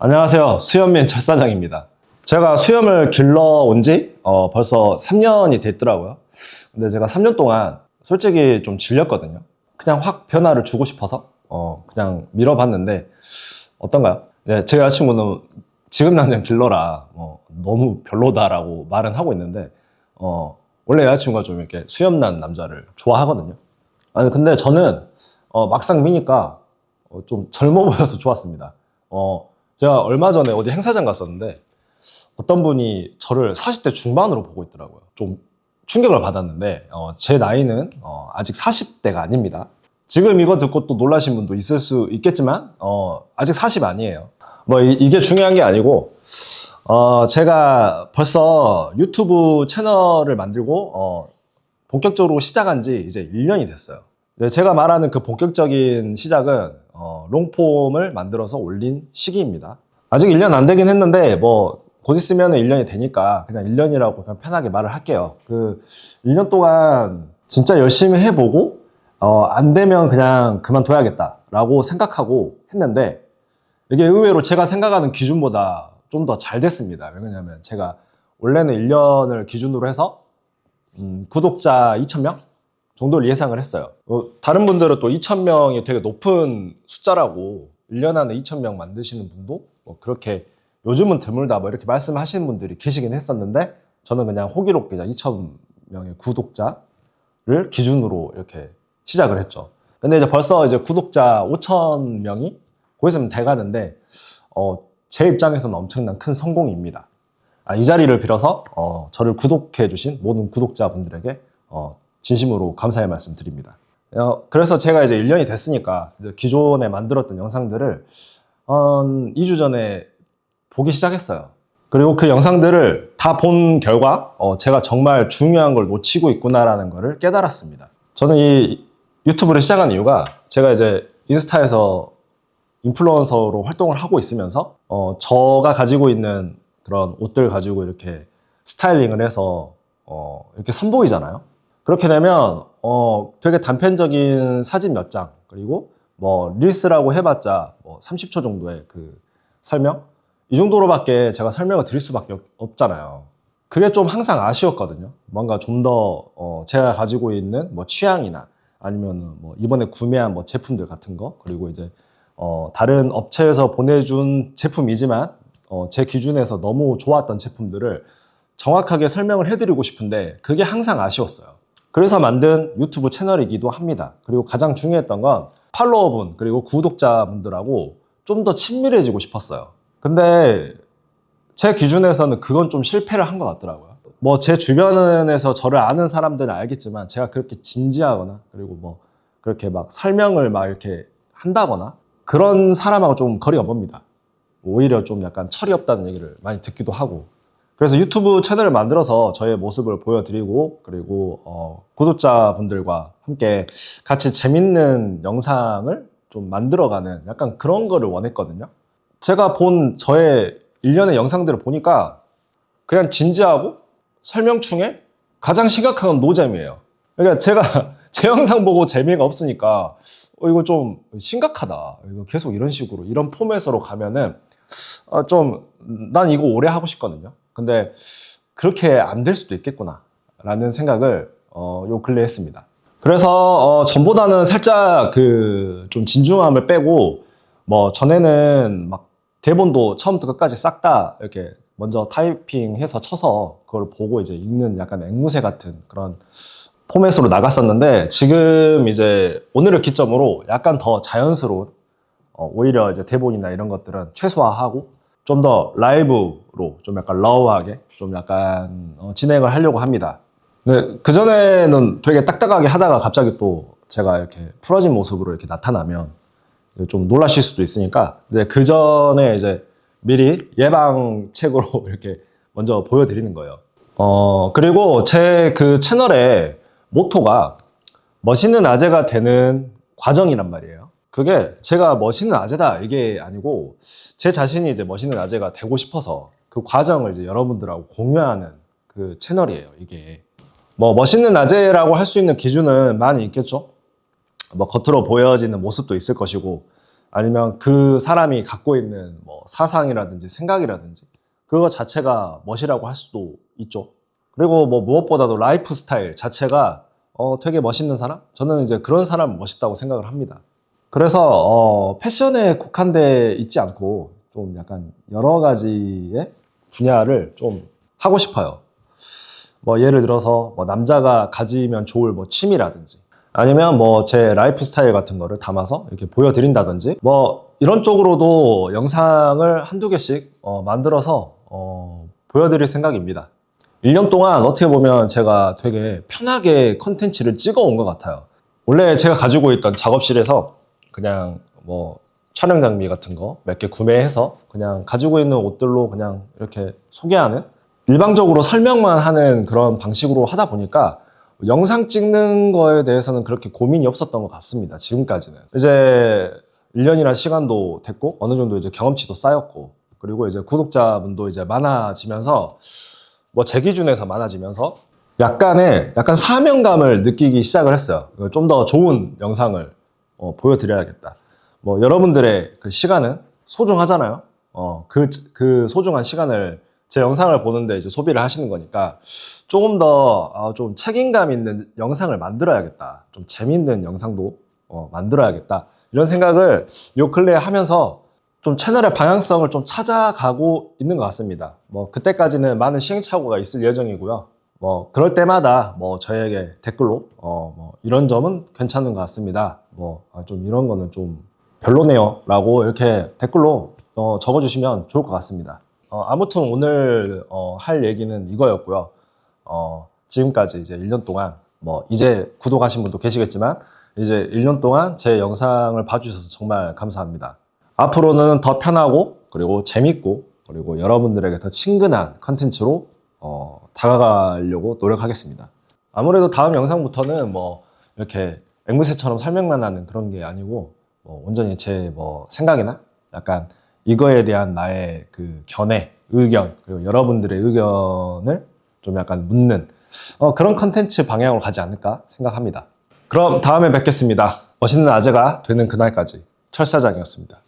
안녕하세요. 수염맨 철사장입니다. 제가 수염을 길러온 지 어, 벌써 3년이 됐더라고요. 근데 제가 3년 동안 솔직히 좀 질렸거든요. 그냥 확 변화를 주고 싶어서 어, 그냥 밀어봤는데 어떤가요? 네, 제 여자친구는 지금 당장 길러라. 뭐, 너무 별로다라고 말은 하고 있는데 어, 원래 여자친구가 좀 이렇게 수염난 남자를 좋아하거든요. 아니 근데 저는 어, 막상 미니까 어, 좀 젊어 보여서 좋았습니다. 어, 제가 얼마 전에 어디 행사장 갔었는데 어떤 분이 저를 40대 중반으로 보고 있더라고요. 좀 충격을 받았는데 어, 제 나이는 어, 아직 40대가 아닙니다. 지금 이거 듣고 또 놀라신 분도 있을 수 있겠지만 어, 아직 40 아니에요. 뭐 이, 게 중요한 게 아니고 어, 제가 벌써 유튜브 채널을 만들고 어, 본격적으로 시작한 지 이제 1년이 됐어요. 네, 제가 말하는 그 본격적인 시작은 어, 롱폼을 만들어서 올린 시기입니다. 아직 1년 안 되긴 했는데 뭐 곧 있으면 1년이 되니까 그냥 1년이라고 그냥 편하게 말을 할게요. 그 1년 동안 진짜 열심히 해보고 어, 안 되면 그냥 그만둬야겠다라고 생각하고 했는데 이게 의외로 제가 생각하는 기준보다 좀 더 잘 됐습니다. 왜냐면 제가 원래는 1년을 기준으로 해서 음, 구독자 2,000명 정도를 예상을 했어요. 어, 다른 분들은 또 2,000명이 되게 높은 숫자라고 1년 안에 2,000명 만드시는 분도 뭐 그렇게 요즘은 드물다 뭐 이렇게 말씀하시는 분들이 계시긴 했었는데 저는 그냥 호기롭게 그냥 2,000명의 구독자를 기준으로 이렇게 시작을 했죠. 근데 이제 벌써 이제 구독자 5,000명이 곧 있으면 돼가는데 어, 제 입장에서는 엄청난 큰 성공입니다. 아, 이 자리를 빌어서 어, 저를 구독해 주신 모든 구독자분들에게 어, 진심으로 감사의 말씀 드립니다. 어, 그래서 제가 이제 1년이 됐으니까 이제 기존에 만들었던 영상들을 한 2주 전에 보기 시작했어요. 그리고 그 영상들을 다 본 결과 어, 제가 정말 중요한 걸 놓치고 있구나라는 것을 깨달았습니다. 저는 이 유튜브를 시작한 이유가 제가 이제 인스타에서 인플루언서로 활동을 하고 있으면서 어, 저가 가지고 있는 그런 옷들 가지고 이렇게 스타일링을 해서 어, 이렇게 선보이잖아요. 그렇게 되면 어, 되게 단편적인 사진 몇 장 그리고 뭐 릴스라고 해봤자 뭐 30초 정도의 그 설명 이 정도로밖에 제가 설명을 드릴 수밖에 없- 없잖아요. 그게 좀 항상 아쉬웠거든요. 뭔가 좀더 어, 제가 가지고 있는 뭐 취향이나 아니면은 뭐 이번에 구매한 뭐 제품들 같은 거 그리고 이제 어, 다른 업체에서 보내준 제품이지만 어, 제 기준에서 너무 좋았던 제품들을 정확하게 설명을 해드리고 싶은데 그게 항상 아쉬웠어요. 그래서 만든 유튜브 채널이기도 합니다. 그리고 가장 중요했던 건 팔로워분 그리고 구독자분들하고 좀 더 친밀해지고 싶었어요. 근데 제 기준에서는 그건 좀 실패를 한 것 같더라고요. 뭐 제 주변에서 저를 아는 사람들은 알겠지만 제가 그렇게 진지하거나 그리고 뭐 그렇게 막 설명을 막 이렇게 한다거나 그런 사람하고 좀 거리가 멉니다. 오히려 좀 약간 철이 없다는 얘기를 많이 듣기도 하고 그래서 유튜브 채널을 만들어서 저의 모습을 보여드리고 그리고 어, 구독자분들과 함께 같이 재밌는 영상을 좀 만들어가는 약간 그런 거를 원했거든요. 제가 본 저의 일련의 영상들을 보니까 그냥 진지하고 설명충에 가장 심각한 건 노잼이에요. 그러니까 제가 제 영상 보고 재미가 없으니까 어, 이거 좀 심각하다. 이거 계속 이런 식으로 이런 포맷으로 가면은 어, 좀난 이거 오래 하고 싶거든요. 근데 그렇게 안 될 수도 있겠구나 라는 생각을 어, 요 근래 했습니다. 그래서 어, 전보다는 살짝 그 좀 진중함을 빼고 뭐 전에는 막 대본도 처음부터 끝까지 싹 다 이렇게 먼저 타이핑해서 쳐서 그걸 보고 이제 읽는 약간 앵무새 같은 그런 포맷으로 나갔었는데 지금 이제 오늘을 기점으로 약간 더 자연스러운 어, 오히려 이제 대본이나 이런 것들은 최소화하고 좀 더 라이브로 좀 약간 러우하게 좀 약간 어, 진행을 하려고 합니다. 네, 그 전에는 되게 딱딱하게 하다가 갑자기 또 제가 이렇게 풀어진 모습으로 이렇게 나타나면 좀 놀라실 수도 있으니까 그 전에 이제 미리 예방책으로 이렇게 먼저 보여드리는 거예요. 어 그리고 제 그 채널의 모토가 멋있는 아재가 되는 과정이란 말이에요. 그게 제가 멋있는 아재다 이게 아니고 제 자신이 이제 멋있는 아재가 되고 싶어서 그 과정을 이제 여러분들하고 공유하는 그 채널이에요. 이게 뭐 멋있는 아재라고 할 수 있는 기준은 많이 있겠죠. 뭐 겉으로 보여지는 모습도 있을 것이고 아니면 그 사람이 갖고 있는 뭐 사상이라든지 생각이라든지 그거 자체가 멋이라고 할 수도 있죠. 그리고 뭐 무엇보다도 라이프 스타일 자체가 어, 되게 멋있는 사람? 저는 이제 그런 사람 멋있다고 생각을 합니다. 그래서 어, 패션에 국한돼 있지 않고 좀 약간 여러 가지의 분야를 좀 하고 싶어요. 뭐 예를 들어서 뭐 남자가 가지면 좋을 뭐 취미라든지 아니면 뭐 제 라이프 스타일 같은 거를 담아서 이렇게 보여드린다든지 뭐 이런 쪽으로도 영상을 한두 개씩 어, 만들어서 어, 보여드릴 생각입니다. 1년 동안 어떻게 보면 제가 되게 편하게 컨텐츠를 찍어 온 것 같아요. 원래 제가 가지고 있던 작업실에서 그냥 뭐 촬영 장비 같은 거 몇 개 구매해서 그냥 가지고 있는 옷들로 그냥 이렇게 소개하는 일방적으로 설명만 하는 그런 방식으로 하다 보니까 영상 찍는 거에 대해서는 그렇게 고민이 없었던 것 같습니다. 지금까지는. 이제 1년이란 시간도 됐고, 어느 정도 이제 경험치도 쌓였고, 그리고 이제 구독자분도 이제 많아지면서, 뭐 제 기준에서 많아지면서, 약간의, 약간 사명감을 느끼기 시작을 했어요. 좀 더 좋은 영상을 어, 보여드려야겠다. 뭐 여러분들의 그 시간은 소중하잖아요. 어, 그, 그 소중한 시간을 제 영상을 보는데 이제 소비를 하시는 거니까 조금 더 어, 좀 책임감 있는 영상을 만들어야겠다. 좀 재밌는 영상도 어, 만들어야겠다. 이런 생각을 요 근래에 하면서 좀 채널의 방향성을 좀 찾아가고 있는 것 같습니다. 뭐 그때까지는 많은 시행착오가 있을 예정이고요. 뭐 그럴 때마다 뭐 저에게 댓글로 어, 뭐 이런 점은 괜찮은 것 같습니다. 뭐 좀 이런 거는 좀 별로네요라고 이렇게 댓글로 어, 적어주시면 좋을 것 같습니다. 어, 아무튼 오늘 어, 할 얘기는 이거였고요. 어, 지금까지 이제 1년 동안 뭐 이제 구독하신 분도 계시겠지만 이제 1년 동안 제 영상을 봐주셔서 정말 감사합니다. 앞으로는 더 편하고 그리고 재밌고 그리고 여러분들에게 더 친근한 컨텐츠로 어, 다가가려고 노력하겠습니다. 아무래도 다음 영상부터는 뭐 이렇게 앵무새처럼 설명만 하는 그런 게 아니고 뭐 온전히 제 뭐 생각이나 약간 이거에 대한 나의 그 견해, 의견, 그리고 여러분들의 의견을 좀 약간 묻는 어, 그런 컨텐츠 방향으로 가지 않을까 생각합니다. 그럼 다음에 뵙겠습니다. 멋있는 아재가 되는 그날까지 철사장이었습니다.